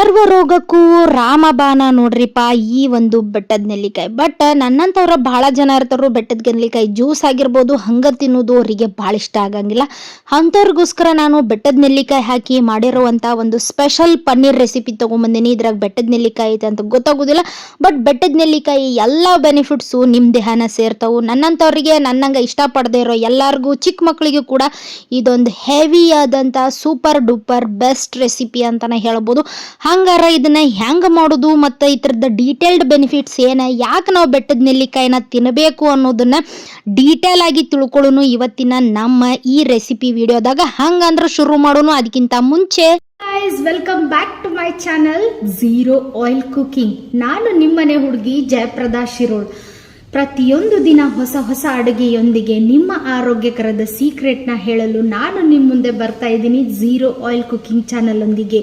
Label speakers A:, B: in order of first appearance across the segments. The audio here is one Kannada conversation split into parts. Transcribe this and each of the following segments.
A: ಸರ್ವ ರೋಗಕ್ಕೂ ರಾಮಬಾಣ ನೋಡ್ರಿಪ್ಪ ಈ ಒಂದು ಬೆಟ್ಟದ ನೆಲ್ಲಿಕಾಯಿ. ಬಟ್ ನನ್ನಂತವ್ರ ಬಹಳ ಜನ ಇರ್ತಾರ ಬೆಟ್ಟದ ನೆಲ್ಲಿಕಾಯಿ ಜ್ಯೂಸ್ ಆಗಿರ್ಬೋದು ಹಂಗ ತಿನ್ನೋದು ಅವರಿಗೆ ಬಹಳ ಇಷ್ಟ ಆಗಂಗಿಲ್ಲ. ಅಂಥವ್ರಿಗೋಸ್ಕರ ನಾನು ಬೆಟ್ಟದ ನೆಲ್ಲಿಕಾಯಿ ಹಾಕಿ ಮಾಡಿರುವಂಥ ಒಂದು ಸ್ಪೆಷಲ್ ಪನ್ನೀರ್ ರೆಸಿಪಿ ತೊಗೊಂಬಂದಿನಿ. ಇದ್ರಾಗ ಬೆಟ್ಟದ ನೆಲ್ಲಿಕಾಯಿ ಐತೆ ಅಂತ ಗೊತ್ತಾಗೋದಿಲ್ಲ. ಬಟ್ ಬೆಟ್ಟದ ನೆಲ್ಲಿಕಾಯಿ ಎಲ್ಲ ಬೆನಿಫಿಟ್ಸು ನಿಮ್ಮ ದೇಹನ ಸೇರ್ತವು. ನನ್ನಂಥವ್ರಿಗೆ, ನನ್ನಂಗೆ ಇಷ್ಟಪಡದೇ ಇರೋ ಎಲ್ಲರಿಗೂ ಚಿಕ್ಕ ಮಕ್ಕಳಿಗೂ ಕೂಡ ಇದೊಂದು ಹೆವಿ ಆದಂಥ ಸೂಪರ್ ಡೂಪರ್ ಬೆಸ್ಟ್ ರೆಸಿಪಿ ಅಂತಾನೆ ಹೇಳ್ಬೋದು. ಹಂಗಾರ ಇದನ್ನ ಹೆಂಗ್ ಮಾಡೋದು ಮತ್ತು ತರದ ಡೀಟೇಲ್ಡ್ ಬೆನಿಫಿಟ್ಸ್ ಏನ, ಯಾಕೆ ನಾವು ಬೆಟ್ಟದ ನೆಲ್ಲಿಕಾಯಿನ ತಿನ್ನಬೇಕು ಅನ್ನೋದನ್ನ ಡೀಟೇಲ್ ಆಗಿ ತಿಳ್ಕೊಳ್ಳೋನು ಇವತ್ತಿನ ನಮ್ಮ ಈ ರೆಸಿಪಿ ವಿಡಿಯೋದಾಗ ಹಂಗಂದ್ರೆ ಶುರು ಮಾಡೋನು ಅದಕ್ಕಿಂತ ಮುಂಚೆ.
B: Welcome back to my channel zero oil cooking ನಾನು ನಿಮ್ಮನೆ ಹುಡುಗಿ ಜಯಪ್ರದಾ ಶಿರೋಳ್. ಪ್ರತಿಯೊಂದು ದಿನ ಹೊಸ ಹೊಸ ಅಡುಗೆಯೊಂದಿಗೆ ನಿಮ್ಮ ಆರೋಗ್ಯಕರದ ಸೀಕ್ರೆಟ್ನ ಹೇಳಲು ನಾನು ನಿಮ್ಮ ಮುಂದೆ ಬರ್ತಾ ಇದ್ದೀನಿ ಝೀರೋ ಆಯಿಲ್ ಕುಕಿಂಗ್ ಚಾನಲ್ ಒಂದಿಗೆ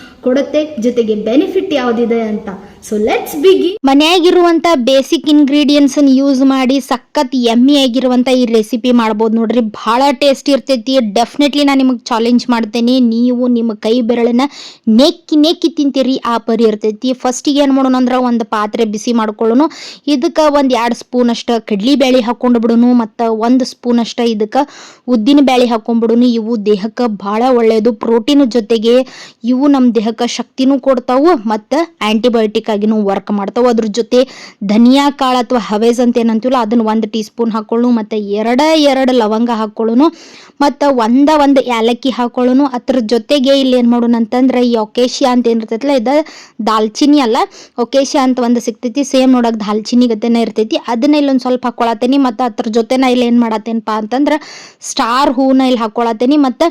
B: ಕೊಡುತ್ತೆ, ಜೊತೆಗೆ ಬೆನಿಫಿಟ್ ಯಾವುದಿದೆ ಅಂತ. ಸೊ ಲೆಟ್ಸ್ ಬಿಗಿ
A: ಮನೆಯಾಗಿರುವಂತ ಬೇಸಿಕ್ ಇಂಗ್ರೀಡಿಯೆಂಟ್ಸ್ ಯೂಸ್ ಮಾಡಿ ಸಖತ್ ಎಮ್ಮಿ ಆಗಿರುವಂತ ಈ ರೆಸಿಪಿ ಮಾಡ್ಬೋದು ನೋಡ್ರಿ. ಬಹಳ ಟೇಸ್ಟ್ ಇರ್ತೈತಿ. ಡೆಫಿನೆಟ್ಲಿ ನಾನು ನಿಮಗೆ ಚಾಲೆಂಜ್ ಮಾಡ್ತೇನೆ. ನೀವು ನಿಮ್ಮ ಕೈ ಬೆರಳನ್ನ ನೆಕ್ಕಿ ನೆಕ್ಕಿ ತಿಂತೀರಿ. ಆ ಪರಿ ಇರ್ತೈತಿ. ಫಸ್ಟಿಗೆ ಏನು ಮಾಡೋಣ ಅಂದ್ರೆ ಒಂದು ಪಾತ್ರೆ ಬಿಸಿ ಮಾಡ್ಕೊಳ್ಳೋಣ ಇದಕ್ಕೆ ಒಂದ್ ಎರಡು ಸ್ಪೂನ್ ಅಷ್ಟ ಕಡ್ಲಿ ಬ್ಯಾಳಿ ಹಾಕೊಂಡು ಬಿಡೋನು. ಮತ್ತು ಒಂದು ಸ್ಪೂನ್ ಅಷ್ಟ ಇದಕ್ಕೆ ಉದ್ದಿನ ಬೇಳೆ ಹಾಕೊಂಡ್ಬಿಡೋನು ಇವು ದೇಹಕ್ಕೆ ಬಹಳ ಒಳ್ಳೆಯದು ಪ್ರೋಟೀನ್ ಜೊತೆಗೆ ಇವು ನಮ್ಮ ದೇಹಕ್ಕೆ ಶಕ್ತಿನೂ ಕೊಡ್ತಾವು ಮತ್ತು ಆಂಟಿಬಯೋಟಿಕ್ ಆಗಿನೂ ವರ್ಕ್ ಮಾಡ್ತಾವು. ಅದ್ರ ಜೊತೆ ಧನಿಯಾ ಕಾಳು ಅಥವಾ ಹವೇಸ್ ಅಂತ ಏನಂತೀವಲ್ಲ, ಅದನ್ನ ಒಂದು ಟೀ ಸ್ಪೂನ್ ಹಾಕೊಳ್ಳು ಮತ್ತು ಎರಡ ಎರಡು ಲವಂಗ ಹಾಕೊಳ್ಳೋನು ಮತ್ತು ಒಂದ ಒಂದು ಏಲಕ್ಕಿ ಹಾಕೊಳ್ಳೋನು. ಅದ್ರ ಜೊತೆಗೆ ಇಲ್ಲಿ ಏನು ಮಾಡೋಣ ಅಂತಂದ್ರೆ ಈ ಒಕೇಶಿಯಾ ಅಂತ ಏನಿರ್ತೈತಲ್ಲ, ಇದು ದಾಲ್ಚಿನ್ನಿ ಅಲ್ಲ, ಒಕೇಶಿಯಾ ಅಂತ ಒಂದು ಸಿಗ್ತೈತಿ. ಸೇಮ್ ನೋಡಕ್ ದಾಲ್ಚಿನ್ನಿ ಗತೆನ ಇರ್ತೈತಿ. ಅದನ್ನ ಇಲ್ಲೊಂದು ಸ್ವಲ್ಪ ಹಾಕೊಳತ್ತೀನಿ ಮತ್ತು ಅದ್ರ ಜೊತೆನ ಇಲ್ಲಿ ಏನು ಮಾಡತ್ತೇನಪ್ಪ ಅಂತಂದ್ರೆ ಸ್ಟಾರ್ ಹೂನ ಇಲ್ಲಿ ಹಾಕೊಳತ್ತೀನಿ ಮತ್ತು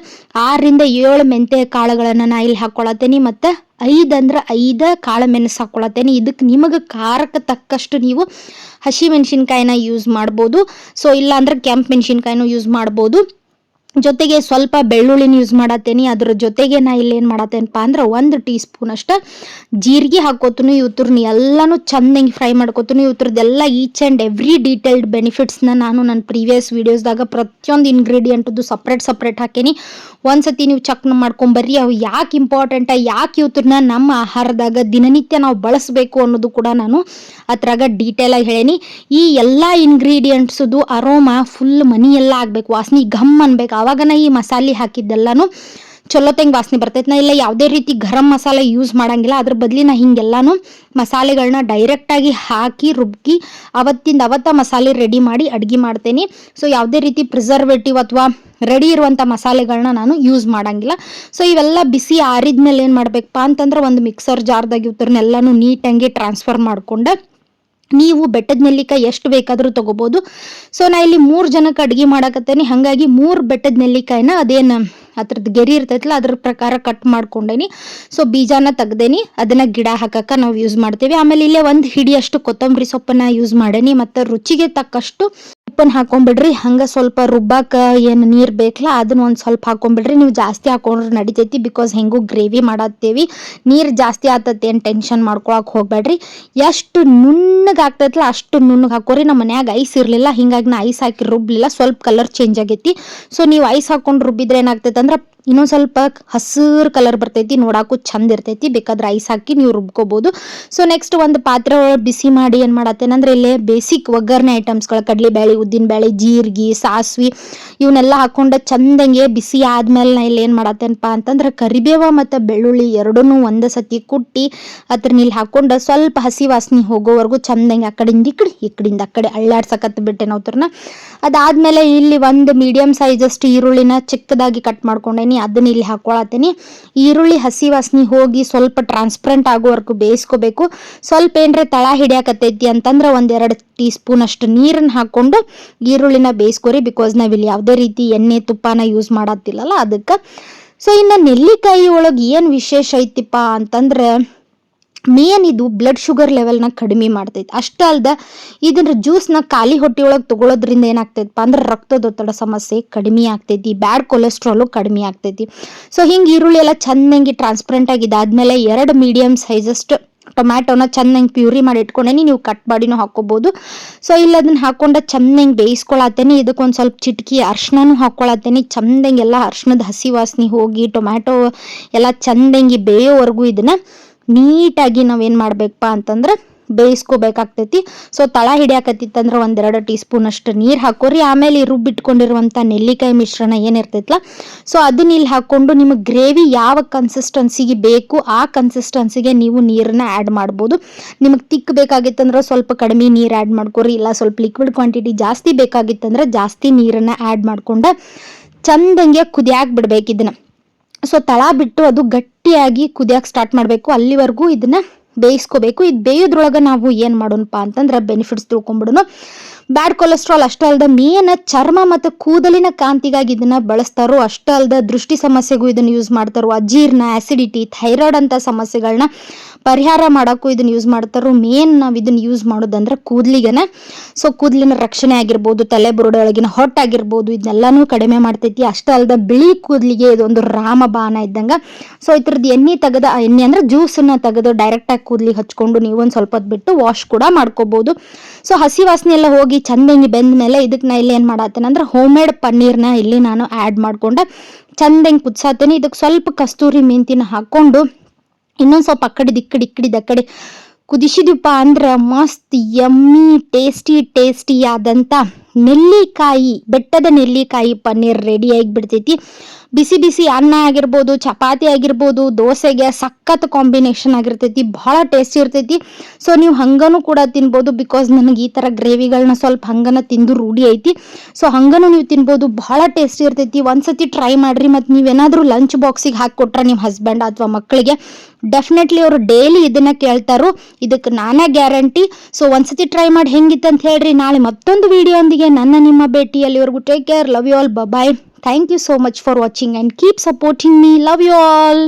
A: ಆರರಿಂದ ಏಳು ಮೆಂತೆ ಕಾಳುಗಳನ್ನ ನಾ ಇಲ್ಲಿ ಹಾಕೊಳತ್ತೇನಿ ಮತ್ತು ಐದು ಅಂದ್ರೆ ಐದು ಕಾಳು ಮೆಣಸು ಹಾಕ್ಕೊಳತ್ತೇನೆ ಇದಕ್ಕೆ ನಿಮಗೆ ಖಾರಕ್ಕೆ ತಕ್ಕಷ್ಟು ನೀವು ಹಸಿ ಮೆಣಸಿನ್ಕಾಯಿನ ಯೂಸ್ ಮಾಡ್ಬೋದು. ಸೊ ಇಲ್ಲಾಂದ್ರೆ ಕೆಂಪು ಮೆಣಸಿನ್ಕಾಯಿನೂ ಯೂಸ್ ಮಾಡ್ಬೋದು. ಜೊತೆಗೆ ಸ್ವಲ್ಪ ಬೆಳ್ಳುಳ್ಳಿನ ಯೂಸ್ ಮಾಡತ್ತೇನಿ. ಅದ್ರ ಜೊತೆಗೆ ನಾ ಇಲ್ಲೇನು ಮಾಡತ್ತೇನಪ್ಪ ಅಂದ್ರೆ ಒಂದು ಟೀ ಸ್ಪೂನ್ ಅಷ್ಟು ಜೀರಿಗೆ ಹಾಕೋತೀನಿ ಎಲ್ಲಾನು ಎಲ್ಲನೂ ಚಂದಂಗೆ ಫ್ರೈ ಮಾಡ್ಕೋತೀನಿ ಇವತ್ರದ್ದೆಲ್ಲ ಈಚ್ ಆ್ಯಂಡ್ ಎವ್ರಿ ಡೀಟೇಲ್ಡ್ ಬೆನಿಫಿಟ್ಸ್ನ ನಾನು ನನ್ನ ಪ್ರೀವಿಯಸ್ ವೀಡಿಯೋಸ್ದಾಗ ಪ್ರತಿಯೊಂದು ಇಂಗ್ರೀಡಿಯೆಂಟದ್ದು ಸಪ್ರೇಟ್ ಸಪ್ರೇಟ್ ಹಾಕೇನಿ. ಒಂದ್ಸತಿ ನೀವು ಚೆಕ್ ಮಾಡ್ಕೊಂಬರ್ರಿ ಅವು ಯಾಕೆ ಇಂಪಾರ್ಟೆಂಟ ಯಾಕೆ ಇವತ್ತರ್ನ ನಮ್ಮ ಆಹಾರದಾಗ ದಿನನಿತ್ಯ ನಾವು ಬಳಸಬೇಕು ಅನ್ನೋದು ಕೂಡ ನಾನು ಅದ್ರಾಗ ಡೀಟೇಲ್ ಆಗಿ ಹೇಳೀನಿ. ಈ ಎಲ್ಲ ಇಂಗ್ರೀಡಿಯೆಂಟ್ಸದು ಅರೋಮಾ ಫುಲ್ ಮನಿ ಎಲ್ಲ ಆಗ್ಬೇಕು. ವಾಸನೆ ಘಮ್ ಅನ್ಬೇಕು. ಅವಾಗನ ಈ ಮಸಾಲೆ ಹಾಕಿದ್ದೆಲ್ಲಾನು ಚಲೋ ತಂಗ್ ವಾಸನೆ ಬರ್ತೈತೆ. ನಾ ಇಲ್ಲ ಯಾವುದೇ ರೀತಿ ಗರಂ ಮಸಾಲೆ ಯೂಸ್ ಮಾಡಂಗಿಲ್ಲ. ಅದ್ರ ಬದಲಿ ನಾ ಹಿಂಗೆಲ್ಲಾನು ಮಸಾಲೆಗಳನ್ನ ಡೈರೆಕ್ಟಾಗಿ ಹಾಕಿ ರುಬ್ಬಿ ಅವತ್ತಿಂದ ಅವತ್ತ ಮಸಾಲೆ ರೆಡಿ ಮಾಡಿ ಅಡ್ಗಿ ಮಾಡ್ತೇನೆ. ಸೊ ಯಾವುದೇ ರೀತಿ ಪ್ರಿಸರ್ವೇಟಿವ್ ಅಥವಾ ರೆಡಿ ಇರುವಂಥ ಮಸಾಲೆಗಳನ್ನ ನಾನು ಯೂಸ್ ಮಾಡಂಗಿಲ್ಲ. ಸೊ ಇವೆಲ್ಲ ಬಿಸಿ ಆರಿದ್ಮೇಲೆ ಏನು ಮಾಡ್ಬೇಕಪ್ಪ ಅಂತಂದ್ರೆ ಒಂದು ಮಿಕ್ಸರ್ ಜಾರ್ದಾಗ ಇವ್ರನ್ನೆಲ್ಲನೂ ನೀಟಾಗಿ ಟ್ರಾನ್ಸ್ಫರ್ ಮಾಡ್ಕೊಂಡು ನೀವು ಬೆಟ್ಟದ ನೆಲ್ಲಿಕಾಯಿ ಎಷ್ಟು ಬೇಕಾದರೂ ತಗೋಬೋದು. ಸೊ ನಾ ಇಲ್ಲಿ ಮೂರು ಜನಕ್ಕೆ ಅಡುಗೆ ಮಾಡಕತ್ತೇನೆ. ಹಾಗಾಗಿ ಮೂರು ಬೆಟ್ಟದ ನೆಲ್ಲಿಕಾಯಿನ ಅದೇನು ಅದ್ರದ್ದು ಗೆರಿ ಇರ್ತೈತಲ್ಲ ಅದ್ರ ಪ್ರಕಾರ ಕಟ್ ಮಾಡ್ಕೊಂಡೇನಿ. ಸೊ ಬೀಜಾನ ತೆಗ್ದೇನಿ. ಅದನ್ನ ಗಿಡ ಹಾಕಕ್ಕೆ ನಾವು ಯೂಸ್ ಮಾಡ್ತೀವಿ. ಆಮೇಲೆ ಇಲ್ಲೇ ಒಂದು ಹಿಡಿಯಷ್ಟು ಕೊತ್ತಂಬರಿ ಸೊಪ್ಪನ್ನ ಯೂಸ್ ಮಾಡೇನಿ. ಮತ್ತು ರುಚಿಗೆ ತಕ್ಕಷ್ಟು ಉಪ್ಪನ್ನ ಹಾಕೊಂಡ್ಬಿಡ್ರಿ ಹಂಗೆ ಸ್ವಲ್ಪ ರುಬ್ಬಾಕ ಏನು ನೀರು ಬೇಕಲ್ಲ ಅದನ್ನ ಒಂದು ಸ್ವಲ್ಪ ಹಾಕೊಂಡ್ಬಿಡ್ರಿ ನೀವು ಜಾಸ್ತಿ ಹಾಕೊಂಡ್ರೆ ನಡಿತೈತಿ ಬಿಕಾಸ್ ಹೆಂಗೂ ಗ್ರೇವಿ ಮಾಡತ್ತೇವಿ. ನೀರು ಜಾಸ್ತಿ ಆತತಿ, ಏನು ಟೆನ್ಷನ್ ಮಾಡ್ಕೊಳಕ್ಕೆ ಹೋಗ್ಬೇಡ್ರಿ ಎಷ್ಟು ನುಣ್ಣಗೆ ಆಗ್ತೈತಲ್ಲ ಅಷ್ಟು ನುಣ್ಣಗೆ ಹಾಕೋರಿ. ನಮ್ಮ ಮನ್ಯಾಗ ಐಸ್ ಇರಲಿಲ್ಲ, ಹಿಂಗಾಗಿ ನಾ ಐಸ್ ಹಾಕಿ ರುಬ್ಬಲಿಲ್ಲ ಸ್ವಲ್ಪ ಕಲರ್ ಚೇಂಜ್ ಆಗೈತಿ. ಸೊ ನೀವು ಐಸ್ ಹಾಕೊಂಡು ರುಬ್ಬಿದ್ರೆ ಏನಾಗ್ತೈತೆ ಅಂದ್ರೆ ಇನ್ನೊಂದು ಸ್ವಲ್ಪ ಹಸಿರು ಕಲರ್ ಬರ್ತೈತಿ, ನೋಡಾಕು ಚಂದ ಇರ್ತೈತಿ. ಬೇಕಾದ್ರೆ ಐಸ್ ಹಾಕಿ ನೀವು ರುಬ್ಕೋಬಹುದು ಸೊ ನೆಕ್ಸ್ಟ್ ಒಂದು ಪಾತ್ರೆ ಬಿಸಿ ಮಾಡಿ ಏನು ಮಾಡತ್ತೇನಂದ್ರೆ ಇಲ್ಲೇ ಬೇಸಿಕ್ ಒಗ್ಗರಣೆ ಐಟಮ್ಸ್ಗಳು ಬ್ಯಾಳಿ ಉದ್ದಿನ ಉದ್ದಿನಬೇಳೆ ಜೀರಿಗೆ, ಸಾಸ್ವಿ ಇವನ್ನೆಲ್ಲ ಹಾಕೊಂಡು ಚಂದಂಗೆ ಬಿಸಿ ಆದ್ಮೇಲೆ ನಾ ಇಲ್ಲಿ ಏನು ಮಾಡತ್ತೇನಪ್ಪ ಅಂತಂದ್ರೆ, ಕರಿಬೇವ ಮತ್ತು ಬೆಳ್ಳುಳ್ಳಿ ಎರಡನ್ನೂ ಒಂದೇ ಸತಿ ಕುಟ್ಟಿ ಅದ್ರ ಇಲ್ಲಿ ಹಾಕೊಂಡು ಸ್ವಲ್ಪ ಹಸಿ ವಾಸನೆ ಹೋಗೋವರೆಗೂ ಚಂದಂಗೆ ಆ ಕಡೆಯಿಂದ ಈ ಕಡೆ, ಈ ಕಡೆಯಿಂದ ಆ ಕಡೆ ಅಳ್ಳಾಡ್ಸಕತ್ತ ಬಿಟ್ಟೆ ನಾವು ಅದಾದ್ಮೇಲೆ ಇಲ್ಲಿ ಒಂದು ಮೀಡಿಯಮ್ ಅಷ್ಟು ಈರುಳ್ಳಿನ ಚಿಕ್ಕದಾಗಿ ಕಟ್ ಮಾಡ್ಕೊಂಡೇನಿ ಅದನ್ನ ಇಲ್ಲಿ ಹಾಕೊಳತ್ತೀನಿ ಈರುಳ್ಳಿ, ಹಸಿ ವಾಸನೆ ಹೋಗಿ ಸ್ವಲ್ಪ ಟ್ರಾನ್ಸ್ಪರೆಂಟ್ ಆಗೋವರೆಗೂ ಬೇಯಿಸ್ಕೋಬೇಕು. ಸ್ವಲ್ಪ ಏನ್ರೆ ತಳ ಹಿಡಿಯಾಕತ್ತೈತಿ ಅಂತಂದ್ರೆ ಒಂದೆರಡು ಟೀ ಸ್ಪೂನ್ ಅಷ್ಟು ನೀರನ್ನ ಹಾಕೊಂಡು ಈರುಳ್ಳಿನ ಬೇಯಿಸ್ಕೊರಿ ಬಿಕಾಸ್ ನಾವಿಲ್ಲಿ ಯಾವುದೇ ರೀತಿ ಎಣ್ಣೆ, ತುಪ್ಪನ ಯೂಸ್ ಮಾಡತ್ತಿಲ್ಲಲ್ಲ ಅದಕ್ಕೆ. ಸೊ ಇನ್ನು ನೆಲ್ಲಿಕಾಯಿ ಒಳಗೆ ಏನು ವಿಶೇಷ ಐತಿಪ್ಪ ಅಂತಂದ್ರೆ ಮೇನ್ ಇದು ಬ್ಲಡ್ ಶುಗರ್ ಲೆವೆಲ್ನ ಕಡಿಮೆ ಮಾಡ್ತೈತಿ. ಅಷ್ಟೇ ಅಲ್ದ ಇದನ್ನ ಜ್ಯೂಸ್ನ ಖಾಲಿ ಹೊಟ್ಟೆಯೊಳಗೆ ತಗೊಳ್ಳೋದ್ರಿಂದ ಏನಾಗ್ತೈತಪ್ಪ ಅಂದ್ರೆ ರಕ್ತದೊತ್ತಡ ಸಮಸ್ಯೆ ಕಡಿಮೆ ಆಗ್ತೈತಿ ಬ್ಯಾಡ್ ಕೊಲೆಸ್ಟ್ರಾಲು ಕಡಿಮೆ ಆಗ್ತೈತಿ. ಸೊ ಹಿಂಗೆ ಈರುಳ್ಳಿ ಎಲ್ಲ ಚೆನ್ನಾಗಿ ಟ್ರಾನ್ಸ್ಪರೆಂಟ್ ಆಗಿ ಇದಾದ್ಮೇಲೆ ಎರಡು ಮೀಡಿಯಮ್ ಸೈಜಸ್ಟ್ ಟೊಮ್ಯಾಟೊನ ಚೆನ್ನಾಗಿ ಪ್ಯೂರಿ ಮಾಡಿ ಇಟ್ಕೊಂಡೇನಿ, ನೀವು ಕಟ್ ಮಾಡಿನೂ ಹಾಕೋಬಹುದು ಸೊ ಇಲ್ಲ ಅದನ್ನ ಹಾಕೊಂಡ ಚೆನ್ನಾಗಿ ಬೇಯಿಸ್ಕೊಳತ್ತೇನೆ ಇದಕ್ಕೊಂದು ಸ್ವಲ್ಪ ಚಿಟಕಿ ಅರ್ಶನೂ ಹಾಕೊಳತ್ತೇನೆ ಚಂದಂಗೆಲ್ಲ ಅರ್ಶಿನದ ಹಸಿ ವಾಸನೆ ಹೋಗಿ ಟೊಮ್ಯಾಟೊ ಎಲ್ಲ ಚಂದಂಗಿ ಬೇಯೋವರೆಗೂ ಇದನ್ನ ನೀಟಾಗಿ ನಾವೇನು ಮಾಡಬೇಕಪ್ಪ ಅಂತಂದ್ರೆ ಬೇಯಿಸ್ಕೋಬೇಕಾಗ್ತೈತಿ. ಸೊ ತಳ ಹಿಡಿಯಾಕತ್ತಿತ್ತಂದ್ರೆ ಒಂದೆರಡು ಟೀ ಸ್ಪೂನ್ ಅಷ್ಟು ನೀರು ಹಾಕೋರಿ. ಆಮೇಲೆ ಈ ರುಬ್ಬಿಟ್ಕೊಂಡಿರುವಂಥ ನೆಲ್ಲಿಕಾಯಿ ಮಿಶ್ರಣ ಏನಿರ್ತೈತಲ್ಲ ಸೊ ಅದನ್ನ ಇಲ್ಲಿ ಹಾಕ್ಕೊಂಡು ನಿಮಗೆ ಗ್ರೇವಿ ಯಾವ ಕನ್ಸಿಸ್ಟೆನ್ಸಿಗೆ ಬೇಕು, ಆ ಕನ್ಸಿಸ್ಟೆನ್ಸಿಗೆ ನೀವು ನೀರನ್ನ ಆ್ಯಡ್ ಮಾಡ್ಬೋದು. ನಿಮಗೆ ತಿಕ್ ಬೇಕಾಗಿತ್ತಂದ್ರೆ ಸ್ವಲ್ಪ ಕಡಿಮೆ ನೀರು ಆ್ಯಡ್ ಮಾಡ್ಕೊರಿ. ಇಲ್ಲ ಸ್ವಲ್ಪ ಲಿಕ್ವಿಡ್ ಕ್ವಾಂಟಿಟಿ ಜಾಸ್ತಿ ಬೇಕಾಗಿತ್ತಂದ್ರೆ ಜಾಸ್ತಿ ನೀರನ್ನು ಆ್ಯಡ್ ಮಾಡ್ಕೊಂಡು ಚಂದಂಗೆ ಕುದಿಯಾಗಿ ಬಿಡ್ಬೇಕು ಇದನ್ನ. ಸೊ ತಳ ಬಿಟ್ಟು ಅದು ಗಟ್ಟಿಯಾಗಿ ಕುದಿಯಕ್ಕೆ ಸ್ಟಾರ್ಟ್ ಮಾಡಬೇಕು. ಅಲ್ಲಿವರೆಗೂ ಇದನ್ನ ಬೇಯಿಸ್ಕೋಬೇಕು. ಇದು ಬೇಯೋದ್ರೊಳಗೆ ನಾವು ಏನು ಮಾಡೋಣಪ್ಪ ಅಂತಂದ್ರೆ ಬೆನಿಫಿಟ್ಸ್ ತಿಳ್ಕೊಂಬಿಡೋಣ. ಬ್ಯಾಡ್ ಕೊಲೆಸ್ಟ್ರಾಲ್ ಅಷ್ಟೇ ಅಲ್ಲದೆ ಮೇನ್ ಚರ್ಮ ಮತ್ತು ಕೂದಲಿನ ಕಾಂತಿಗಾಗಿ ಇದನ್ನ ಬಳಸ್ತಾರೋ ಅಷ್ಟೇ ಅಲ್ಲದೆ ದೃಷ್ಟಿ ಸಮಸ್ಯೆಗೂ ಇದನ್ನು ಯೂಸ್ ಮಾಡ್ತಾರೋ ಅಜೀರ್ಣ ಆಸಿಡಿಟಿ ಥೈರಾಯ್ಡ್ ಅಂತ ಸಮಸ್ಯೆಗಳನ್ನ ಪರಿಹಾರ ಮಾಡೋಕ್ಕೂ ಇದನ್ನ ಯೂಸ್ ಮಾಡ್ತಾರೋ ಮೇನ್ ನಾವು ಇದನ್ನ ಯೂಸ್ ಮಾಡೋದಂದ್ರೆ ಕೂದಲಿಗೆನ. ಸೊ ಕೂದಲಿನ ರಕ್ಷಣೆ ಆಗಿರ್ಬೋದು, ತಲೆ ಬುರುಡೊಳಗಿನ ಹೊಟ್ಟಾಗಿರ್ಬೋದು ಇದನ್ನೆಲ್ಲನೂ ಕಡಿಮೆ ಮಾಡ್ತೈತಿ. ಅಷ್ಟೇ ಅಲ್ಲದೆ ಬಿಳಿ ಕೂದಲಿಗೆ ಇದೊಂದು ರಾಮಬಾಣ ಇದ್ದಂಗೆ. ಸೊ ಇದ್ರದ್ದು ಎಣ್ಣೆ ತೆಗೆದ ಎಣ್ಣೆ ಅಂದ್ರೆ ಜ್ಯೂಸನ್ನು ತೆಗೆದು ಡೈರೆಕ್ಟಾಗಿ ಕೂದಲಿಗೆ ಹಚ್ಕೊಂಡು ನೀವು ಒಂದು ಸ್ವಲ್ಪ ಹೊತ್ತು ಬಿಟ್ಟು ವಾಶ್ ಕೂಡ ಮಾಡ್ಕೋಬೋದು. ಸೊ ಹಸಿ ವಾಸನೆ ಎಲ್ಲ ಹೋಗಿ ಚಂದಂಗಿ ಬೆಂದ ಮೇಲೆ ಇದಕ್ಕೆ ನಾ ಇಲ್ಲಿ ಏನು ಮಾಡತ್ತೇನೆ ಅಂದ್ರೆ ಹೋಮ್ ಮೇಡ್ ಪನ್ನೀರ್ನ ಇಲ್ಲಿ ನಾನು ಆ್ಯಡ್ ಮಾಡಿಕೊಂಡೆ. ಚಂದಂಗೆ ಕುದಿಸಾತೇನೆ. ಇದಕ್ಕೆ ಸ್ವಲ್ಪ ಕಸ್ತೂರಿ ಮೆಂತಿನ ಹಾಕ್ಕೊಂಡು ಇನ್ನೊಂದು ಸ್ವಲ್ಪ ಕಡೆ ಇಕ್ಕಡಿ ಇಕ್ಕಡಿದ ಆ ಕಡೆ ಕುದಿಸಿದಪ್ಪ ಅಂದ್ರೆ ಮಸ್ತ್ ಯಮ್ಮಿ ಟೇಸ್ಟಿ ಟೇಸ್ಟಿ ಆದಂಥ ನೆಲ್ಲಿಕಾಯಿ, ಬೆಟ್ಟದ ನೆಲ್ಲಿಕಾಯಿ ಪನ್ನೀರ್ ರೆಡಿ ಆಗಿಬಿಡ್ತೈತಿ. ಬಿಸಿ ಬಿಸಿ ಅನ್ನ ಆಗಿರ್ಬೋದು, ಚಪಾತಿ ಆಗಿರ್ಬೋದು, ದೋಸೆಗೆ ಸಖತ್ ಕಾಂಬಿನೇಷನ್ ಆಗಿರ್ತೈತಿ, ಭಾಳ ಟೇಸ್ಟಿ ಇರ್ತೈತಿ. ಸೊ ನೀವು ಹಂಗನೂ ಕೂಡ ತಿನ್ಬೋದು ಬಿಕಾಸ್ ನನಗೆ ಈ ಥರ ಗ್ರೇವಿಗಳನ್ನ ಸ್ವಲ್ಪ ಹಂಗನ ತಿಂದು ರೂಢಿ ಐತಿ. ಸೊ ಹಂಗನೂ ನೀವು ತಿನ್ಬೋದು, ಭಾಳ ಟೇಸ್ಟಿ ಇರ್ತೈತಿ. ಒಂದ್ಸತಿ ಟ್ರೈ ಮಾಡ್ರಿ, ಮತ್ತು ನೀವೇನಾದರೂ ಲಂಚ್ ಬಾಕ್ಸಿಗೆ ಹಾಕಿಕೊಟ್ರೆ ನಿಮ್ಮ ಹಸ್ಬೆಂಡ್ ಅಥವಾ ಮಕ್ಕಳಿಗೆ ಡೆಫಿನೆಟ್ಲಿ ಅವರು ಡೈಲಿ ಇದನ್ನ ಕೇಳ್ತಾರು. ಇದಕ್ಕೆ ನಾನೇ ಗ್ಯಾರಂಟಿ ಸೊ ಒಂದ್ಸತಿ ಟ್ರೈ ಮಾಡಿ ಹೆಂಗಿತ್ತು ಅಂತ ಹೇಳ್ರಿ, ನಾಳೆ ಮತ್ತೊಂದು ವಿಡಿಯೋಂದಿಗೆ ನನ್ನ ನಿಮ್ಮ ಭೇಟಿಯಲ್ಲಿವರೆಗೂ take care love you all bye thank you so much for watching and keep supporting me love you all